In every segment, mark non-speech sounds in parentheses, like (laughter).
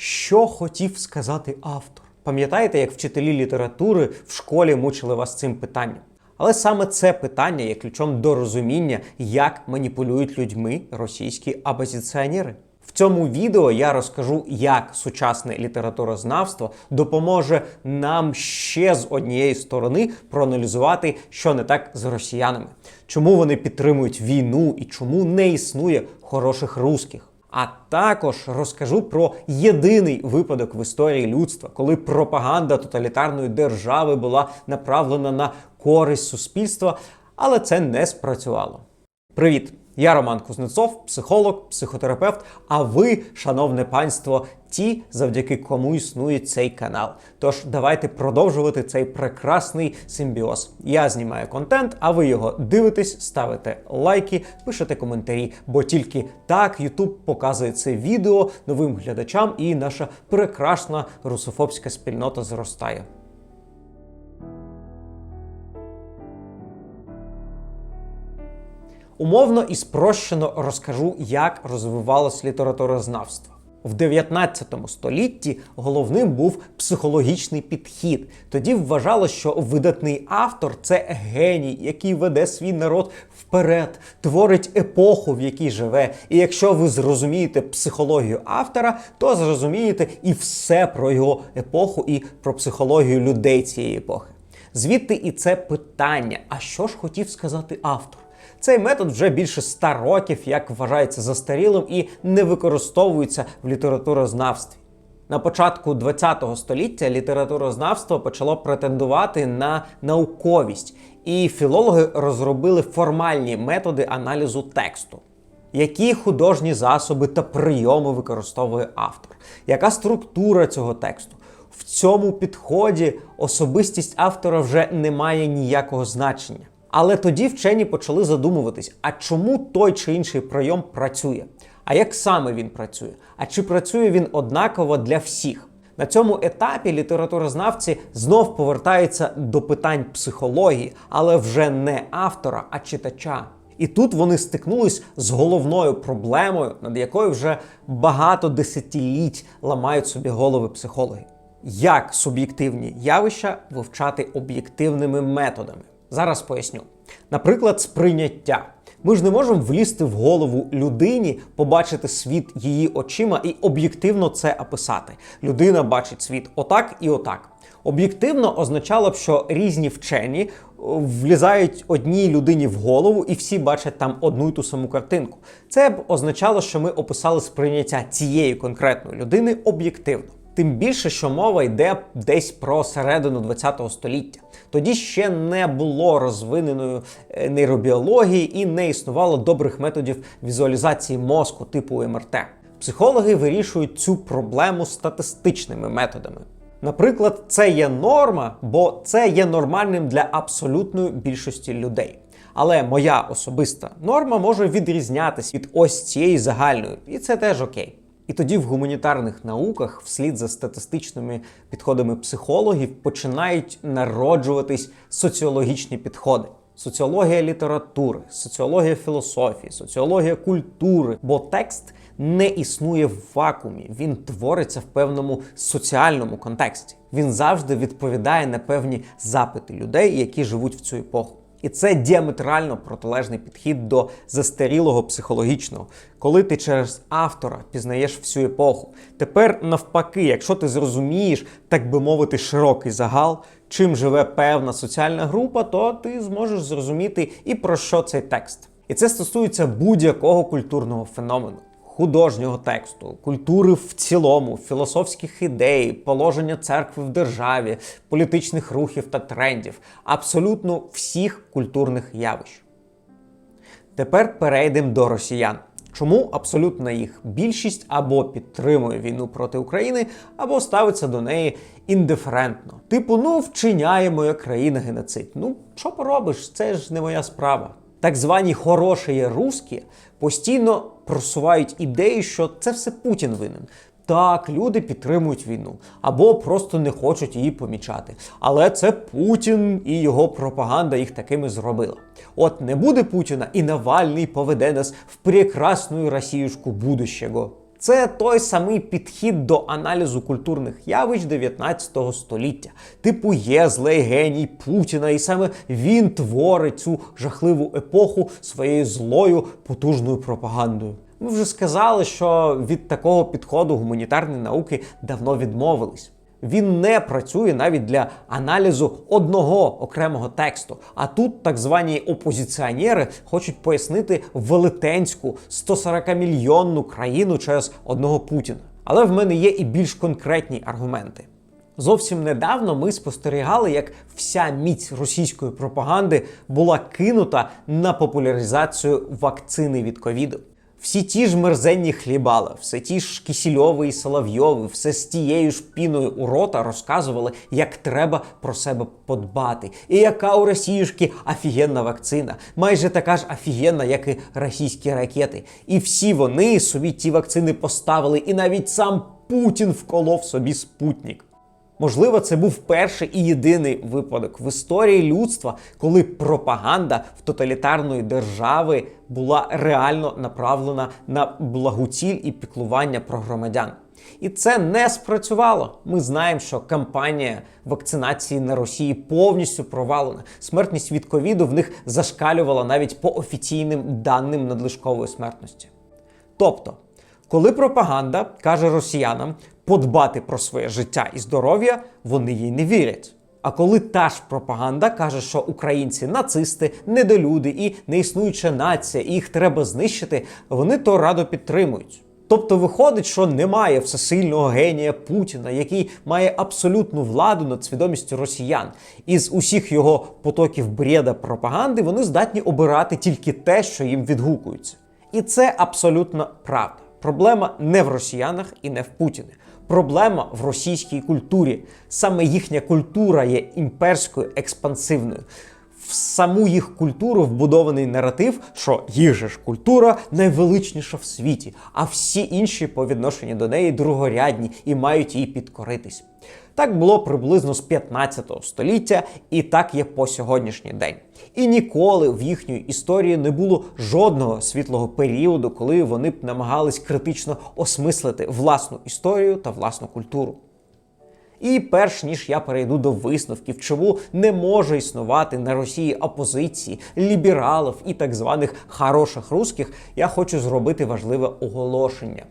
Що хотів сказати автор? Пам'ятаєте, як вчителі літератури в школі мучили вас цим питанням? Але саме це питання є ключом до розуміння, як маніпулюють людьми російські опозиціонери. В цьому відео я розкажу, як сучасне літературознавство допоможе нам ще з однієї сторони проаналізувати, що не так з росіянами, чому вони підтримують війну і чому не існує хороших русських. А також розкажу про єдиний випадок в історії людства, коли пропаганда тоталітарної держави була направлена на користь суспільства, але це не спрацювало. Привіт! Я Роман Кузнецов, психолог, психотерапевт. А ви, шановне панство, ті, завдяки кому існує цей канал. Тож давайте продовжувати цей прекрасний симбіоз. Я знімаю контент, а ви його дивитесь, ставите лайки, пишете коментарі, бо тільки так YouTube показує це відео новим глядачам, і наша прекрасна русофобська спільнота зростає. Умовно і спрощено розкажу, як розвивалось літературознавство. В 19 столітті головним був психологічний підхід. Тоді вважалось, що видатний автор це геній, який веде свій народ вперед, творить епоху, в якій живе. І якщо ви зрозумієте психологію автора, то зрозумієте і все про його епоху, і про психологію людей цієї епохи. Звідти і це питання: а що ж хотів сказати автор? Цей метод вже більше ста років, як вважається застарілим і не використовується в літературознавстві. На початку ХХ століття літературознавство почало претендувати на науковість, і філологи розробили формальні методи аналізу тексту. Які художні засоби та прийоми використовує автор? Яка структура цього тексту? В цьому підході особистість автора вже не має ніякого значення. Але тоді вчені почали задумуватись, а чому той чи інший прийом працює? А як саме він працює? А чи працює він однаково для всіх? На цьому етапі літературознавці знов повертаються до питань психології, але вже не автора, а читача. І тут вони стикнулись з головною проблемою, над якою вже багато десятиліть ламають собі голови психологи. Як суб'єктивні явища вивчати об'єктивними методами? Зараз поясню. Наприклад, сприйняття. Ми ж не можемо влізти в голову людині, побачити світ її очима і об'єктивно це описати. Людина бачить світ отак і отак. Об'єктивно означало б, що різні вчені влізають одній людині в голову і всі бачать там одну й ту саму картинку. Це б означало, що ми описали сприйняття цієї конкретної людини об'єктивно. Тим більше, що мова йде десь про середину ХХ століття. Тоді ще не було розвиненої нейробіології і не існувало добрих методів візуалізації мозку типу МРТ. Психологи вирішують цю проблему статистичними методами. Наприклад, це є норма, бо це є нормальним для абсолютної більшості людей. Але моя особиста норма може відрізнятися від ось цієї загальної, і це теж окей. І тоді в гуманітарних науках, вслід за статистичними підходами психологів, починають народжуватись соціологічні підходи. Соціологія літератури, соціологія філософії, соціологія культури, бо текст не існує в вакуумі, він твориться в певному соціальному контексті. Він завжди відповідає на певні запити людей, які живуть в цю епоху. І це діаметрально протилежний підхід до застарілого психологічного, коли ти через автора пізнаєш всю епоху. Тепер, навпаки, якщо ти зрозумієш, так би мовити, широкий загал, чим живе певна соціальна група, то ти зможеш зрозуміти і про що цей текст. І це стосується будь-якого культурного феномену. Художнього тексту, культури в цілому, філософських ідей, положення церкви в державі, політичних рухів та трендів, абсолютно всіх культурних явищ. Тепер перейдемо до росіян. Чому абсолютна їх більшість або підтримує війну проти України, або ставиться до неї індиферентно. Типу, ну вчиняє моя країна геноцид. Ну, що поробиш? Це ж не моя справа. Так звані хороші русські постійно просувають ідеї, що це все Путін винен. Так, люди підтримують війну або просто не хочуть її помічати. Але це Путін і його пропаганда їх такими зробила. От не буде Путіна, і Навальний поведе нас в прекрасну Росіюшку будущого. Це той самий підхід до аналізу культурних явищ 19 століття. Типу є злий геній Путіна, і саме він творить цю жахливу епоху своєю злою потужною пропагандою. Ми вже сказали, що від такого підходу гуманітарні науки давно відмовились. Він не працює навіть для аналізу одного окремого тексту. А тут так звані опозиціонери хочуть пояснити велетенську 140-мільйонну країну через одного Путіна. Але в мене є і більш конкретні аргументи. Зовсім недавно ми спостерігали, як вся міць російської пропаганди була кинута на популяризацію вакцини від ковіду. Всі ті ж мерзенні хлібали, все ті ж Кісільови і Соловйови, все з тією ж піною у рота розказували, як треба про себе подбати. І яка у Росіюшки офігенна вакцина, майже така ж офігенна, як і російські ракети. І всі вони собі ті вакцини поставили, і навіть сам Путін вколов собі спутник. Можливо, це був перший і єдиний випадок в історії людства, коли пропаганда в тоталітарної держави була реально направлена на благоціль і піклування про громадян. І це не спрацювало. Ми знаємо, що кампанія вакцинації на Росії повністю провалена. Смертність від ковіду в них зашкалювала навіть по офіційним даним надлишкової смертності. Тобто, коли пропаганда каже росіянам подбати про своє життя і здоров'я, вони їй не вірять. А коли та ж пропаганда каже, що українці нацисти, недолюди і неіснуюча нація, і їх треба знищити, вони то радо підтримують. Тобто виходить, що немає всесильного генія Путіна, який має абсолютну владу над свідомістю росіян. Із усіх його потоків бреда пропаганди вони здатні обирати тільки те, що їм відгукується. І це абсолютно правда. Проблема не в росіянах і не в Путіні. Проблема в російській культурі. Саме їхня культура є імперською експансивною. В саму їх культуру вбудований наратив, що їх же ж культура найвеличніша в світі, а всі інші по відношенню до неї другорядні і мають їй підкоритись. Так було приблизно з 15 століття, і так є по сьогоднішній день. І ніколи в їхній історії не було жодного світлого періоду, коли вони б намагались критично осмислити власну історію та власну культуру. І перш ніж я перейду до висновків, чому не може існувати на Росії опозиції, лібералів і так званих хороших русських, я хочу зробити важливе оголошення.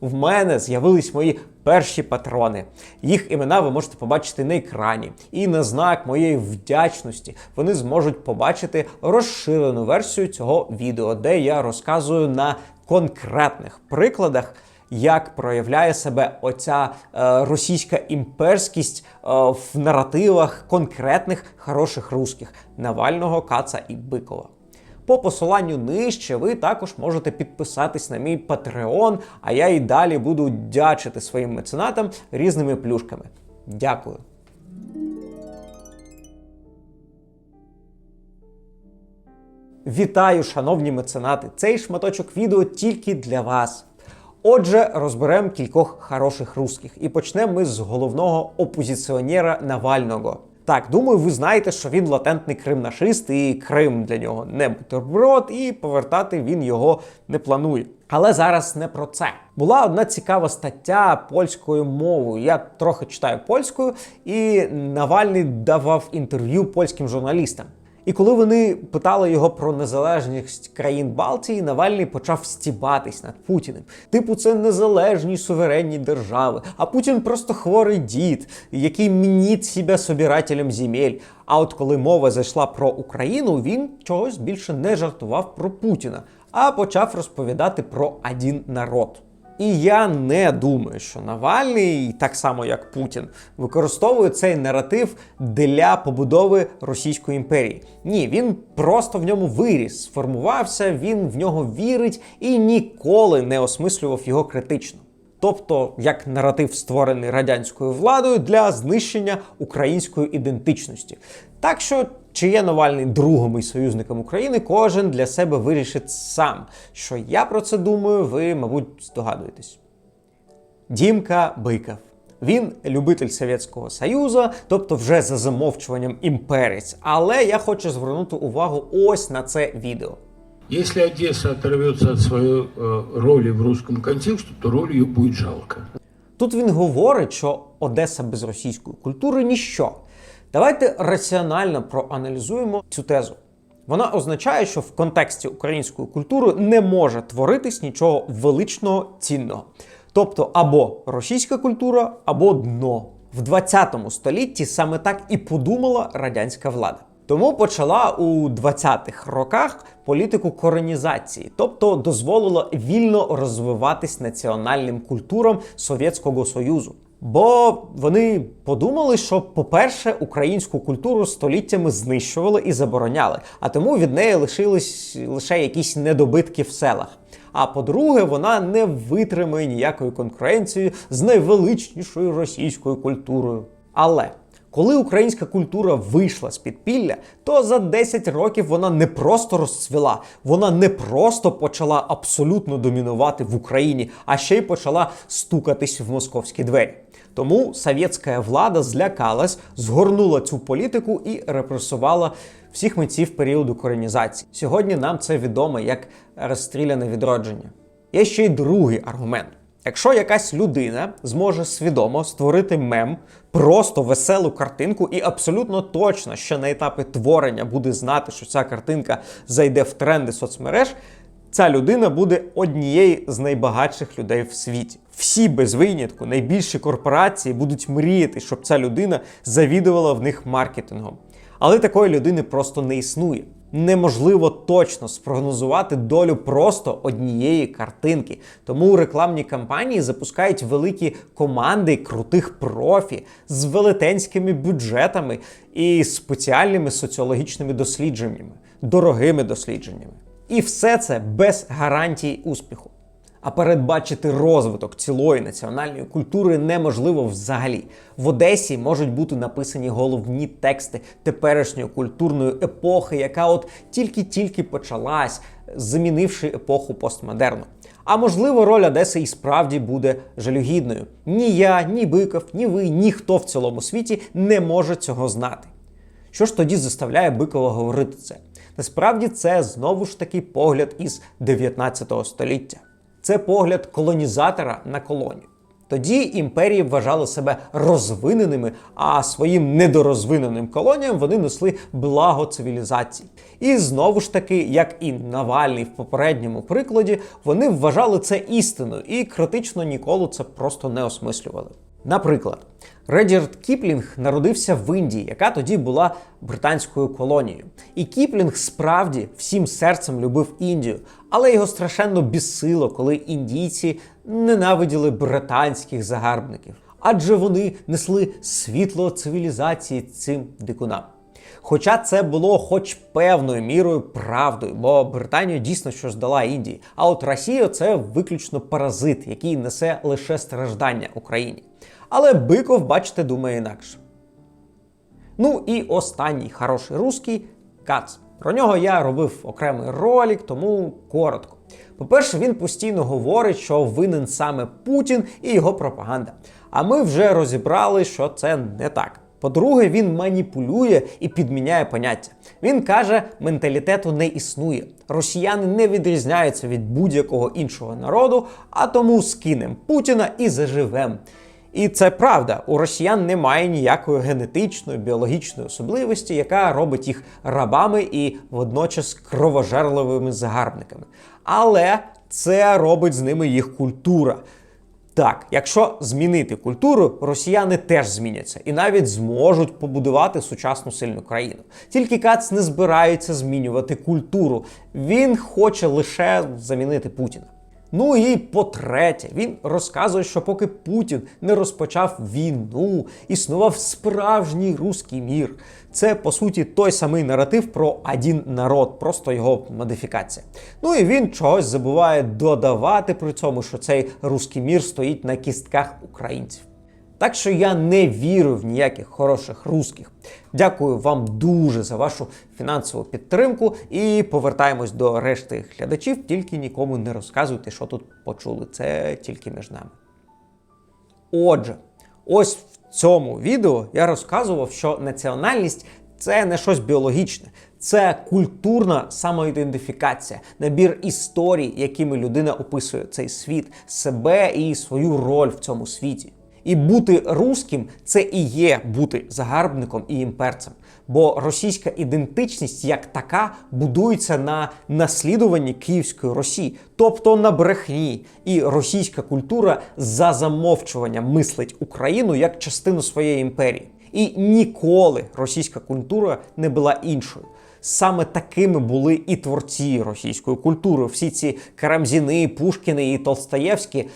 В мене з'явились мої перші патрони. Їх імена ви можете побачити на екрані. І на знак моєї вдячності вони зможуть побачити розширену версію цього відео, де я розказую на конкретних прикладах. Як проявляє себе оця е, російська імперськість е, в наративах конкретних хороших русських Навального, Каца і Бикова? По посиланню нижче ви також можете підписатись на мій Patreon, а я і далі буду дячити своїм меценатам різними плюшками. Дякую. Вітаю, шановні меценати! Цей шматочок відео тільки для вас. Отже, розберемо кількох хороших русських і почнемо ми з головного опозиціонера Навального. Так, думаю, ви знаєте, що він латентний кримнашист, і Крим для нього не бутерброд, і повертати він його не планує. Але зараз не про це. Була одна цікава стаття польською мовою. Я трохи читаю польською, і Навальний давав інтерв'ю польським журналістам. І коли вони питали його про незалежність країн Балтії, Навальний почав стібатись над Путіним. Типу, це незалежні суверенні держави. А Путін просто хворий дід, який мініть себе собирателем земель. А от коли мова зайшла про Україну, він чогось більше не жартував про Путіна, а почав розповідати про один народ. І я не думаю, що Навальний, так само як Путін, використовує цей наратив для побудови Російської імперії. Ні, він просто в ньому виріс, сформувався, він в нього вірить і ніколи не осмислював його критично. Тобто як наратив створений радянською владою для знищення української ідентичності. Так що, чи є Навальний другом і союзником України, кожен для себе вирішить сам. Що я про це думаю, ви, мабуть, здогадуєтесь. Дімка Биков. Він любитель Совєтського Союзу, тобто вже за замовчуванням імперець. Але я хочу звернути увагу ось на це відео. Если Одесса оторвется от своей э, роли в русском контексте, то роль ее будет жалко. Тут він говорить, що Одеса без російської культури ніщо. Давайте раціонально проаналізуємо цю тезу. Вона означає, що в контексті української культури не може творитись нічого величного цінного. Тобто або російська культура, або дно. В 20 столітті саме так і подумала радянська влада. Тому почала у 20-х роках політику коронізації, тобто дозволила вільно розвиватись національним культурам Совєтського Союзу. Бо вони подумали, що, по-перше, українську культуру століттями знищували і забороняли, а тому від неї лишились лише якісь недобитки в селах. А по-друге, вона не витримує ніякої конкуренції з найвеличнішою російською культурою. Але коли українська культура вийшла з підпілля, то за 10 років вона не просто розцвіла, вона не просто почала абсолютно домінувати в Україні, а ще й почала стукатись в московські двері. Тому совєтська влада злякалась, згорнула цю політику і репресувала всіх митців періоду коренізації. Сьогодні нам це відомо як розстріляне відродження. Є ще й другий аргумент. Якщо якась людина зможе свідомо створити мем, просто веселу картинку, і абсолютно точно, що на етапі творення буде знати, що ця картинка зайде в тренди соцмереж, ця людина буде однією з найбагатших людей в світі. Всі без винятку, найбільші корпорації будуть мріяти, щоб ця людина завідувала в них маркетингом. Але такої людини просто не існує. Неможливо точно спрогнозувати долю просто однієї картинки. Тому рекламні кампанії запускають великі команди крутих профі з велетенськими бюджетами і спеціальними соціологічними дослідженнями, дорогими дослідженнями. І все це без гарантії успіху. А передбачити розвиток цілої національної культури неможливо взагалі. В Одесі можуть бути написані головні тексти теперішньої культурної епохи, яка от тільки-тільки почалась, замінивши епоху постмодерну. А можливо, роль Одеси і справді буде жалюгідною. Ні я, ні Биков, ні ви, ніхто в цілому світі не може цього знати. Що ж тоді заставляє Бикова говорити це? Насправді це знову ж таки погляд із 19 століття. Це погляд колонізатора на колонію. Тоді імперії вважали себе розвиненими, а своїм недорозвиненим колоніям вони несли благо цивілізації. І знову ж таки, як і Навальний в попередньому прикладі, вони вважали це істиною і критично ніколи це просто не осмислювали. Наприклад, Редярд Кіплінг народився в Індії, яка тоді була британською колонією. І Кіплінг справді всім серцем любив Індію, але його страшенно бісило, коли індійці ненавиділи британських загарбників, адже вони несли світло цивілізації цим дикунам. Хоча це було хоч певною мірою правдою, бо Британія дійсно що здала Індії. А от Росія це виключно паразит, який несе лише страждання Україні. Але Биков, бачите, думає інакше. Ну і останній хороший русський Кац. Про нього я робив окремий ролик, тому коротко. По-перше, він постійно говорить, що винен саме Путін і його пропаганда. А ми вже розібрали, що це не так. По-друге, він маніпулює і підміняє поняття. Він каже, менталітету не існує. Росіяни не відрізняються від будь-якого іншого народу, а тому скинем Путіна і заживем. І це правда, у росіян немає ніякої генетичної, біологічної особливості, яка робить їх рабами і водночас кровожерливими загарбниками. Але це робить з ними їх культура. Так, якщо змінити культуру, росіяни теж зміняться і навіть зможуть побудувати сучасну сильну країну. Тільки Кац не збирається змінювати культуру. Він хоче лише замінити Путіна. Ну і по-третє, він розказує, що поки Путін не розпочав війну, існував справжній руський мір. Це по суті той самий наратив про один народ, просто його модифікація. Ну і він чогось забуває додавати при цьому, що цей руський мір стоїть на кістках українців. Так що я не вірю в ніяких хороших русських. Дякую вам дуже за вашу фінансову підтримку і повертаємось до решти глядачів. Тільки нікому не розказуйте, що тут почули. Це тільки між нами. Отже, ось в цьому відео я розказував, що національність Це не щось біологічне, це культурна самоідентифікація, набір історій, якими людина описує цей світ, себе і свою роль в цьому світі. І бути руським це і є бути загарбником і імперцем. Бо російська ідентичність як така будується на наслідуванні Київської Росії, тобто на брехні. І російська культура за замовчуванням мислить Україну як частину своєї імперії. І ніколи російська культура не була іншою. Саме такими були і творці російської культури. Всі ці Карамзіни, Пушкіни і Толстаєвські.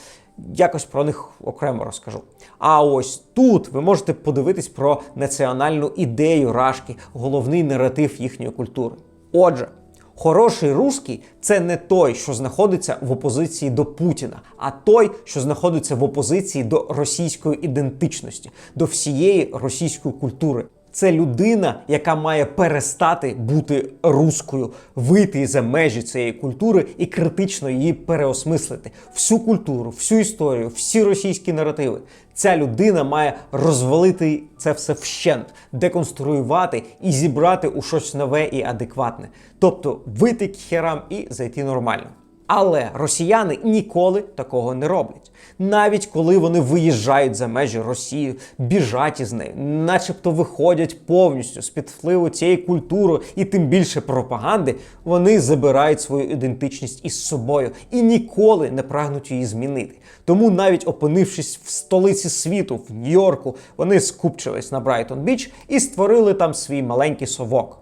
Якось про них окремо розкажу. А ось тут ви можете подивитись про національну ідею Рашки, головний наратив їхньої культури. Отже, хороший русський це не той, що знаходиться в опозиції до Путіна, а той, що знаходиться в опозиції до російської ідентичності, до всієї російської культури. Це людина, яка має перестати бути руською, вийти за межі цієї культури і критично її переосмислити. Всю культуру, всю історію, всі російські наративи. Ця людина має розвалити це все вщент, деконструювати і зібрати у щось нове і адекватне. Тобто вийти к херам і зайти нормально. Але росіяни ніколи такого не роблять. Навіть коли вони виїжджають за межі Росії, біжать із нею, начебто виходять повністю з під впливу цієї культури і тим більше пропаганди, вони забирають свою ідентичність із собою і ніколи не прагнуть її змінити. Тому навіть опинившись в столиці світу, в Нью-Йорку, вони скупчились на Брайтон Біч і створили там свій маленький совок.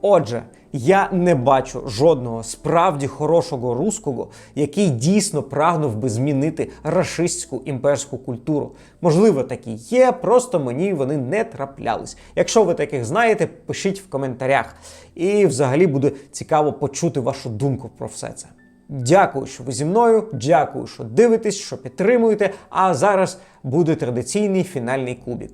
Отже, я не бачу жодного справді хорошого руського, який дійсно прагнув би змінити рашистську імперську культуру. Можливо, такі є, просто мені вони не траплялись. Якщо ви таких знаєте, пишіть в коментарях. І взагалі буде цікаво почути вашу думку про все це. Дякую, що ви зі мною. Дякую, що дивитесь, що підтримуєте. А зараз буде традиційний фінальний кубік.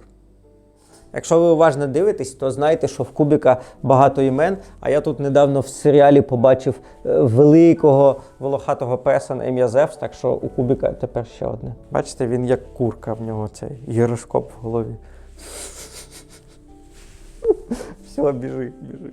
Якщо ви уважно дивитесь, то знаєте, що в Кубіка багато імен. А я тут недавно в серіалі побачив е, великого волохатого песа на ім'я Зевс, так що у Кубіка тепер ще одне. Бачите, він як курка в нього цей гіроскоп в голові. (laughs) Все, біжи, біжи.